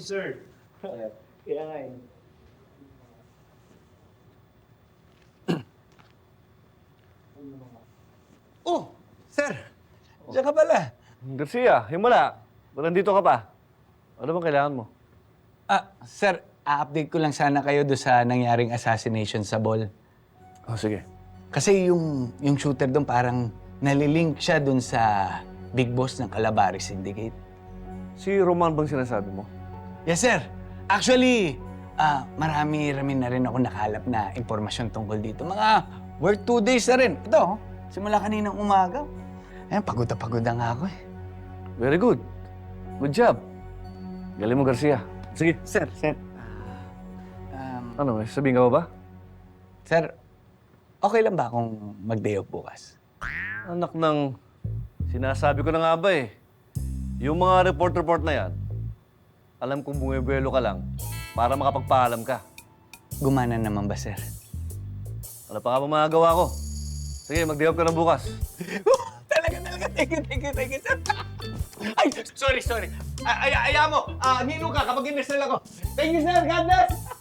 sir. Kaya nga eh. Oh, sir. Diyan ka pala. Garcia, himala. Ba't nandito ka pa? Ano bang kailangan mo? Ah, sir, a-update ko lang sana kayo do sa nangyaring assassination sa ball. Oh, sige. Kasi yung, yung shooter doon parang nalilink siya doon sa big boss ng Calabari Syndicate. Si Roman bang sinasabi mo? Yes, sir. Actually, ah marami-rami na rin ako nakalap na impormasyon tungkol dito. Mga worth two days na rin. Ito, oh, simula kaninang umaga. Ayun, pagod na pagod na nga ako eh. Very good. Good job. Galing mo, Garcia. Sige. Sir, sir. Um, Ano, may sabihin ka pa ba? sir, okay lang ba kung mag-day off bukas? Anak ng... Sinasabi ko na nga ba eh. Yung mga report-report na yan, alam kong bumibuelo ka lang para makapagpaalam ka. Gumana naman ba, sir? Ano pa nga ba magagawa ko? Sige, off ka na bukas. talaga, talaga. Thank you, thank you, thank you, sir. Ay, sorry, sorry. Ay, ay, ayaw mo. Ah, nino ka kapag inisal ako. Thank you, sir. God bless.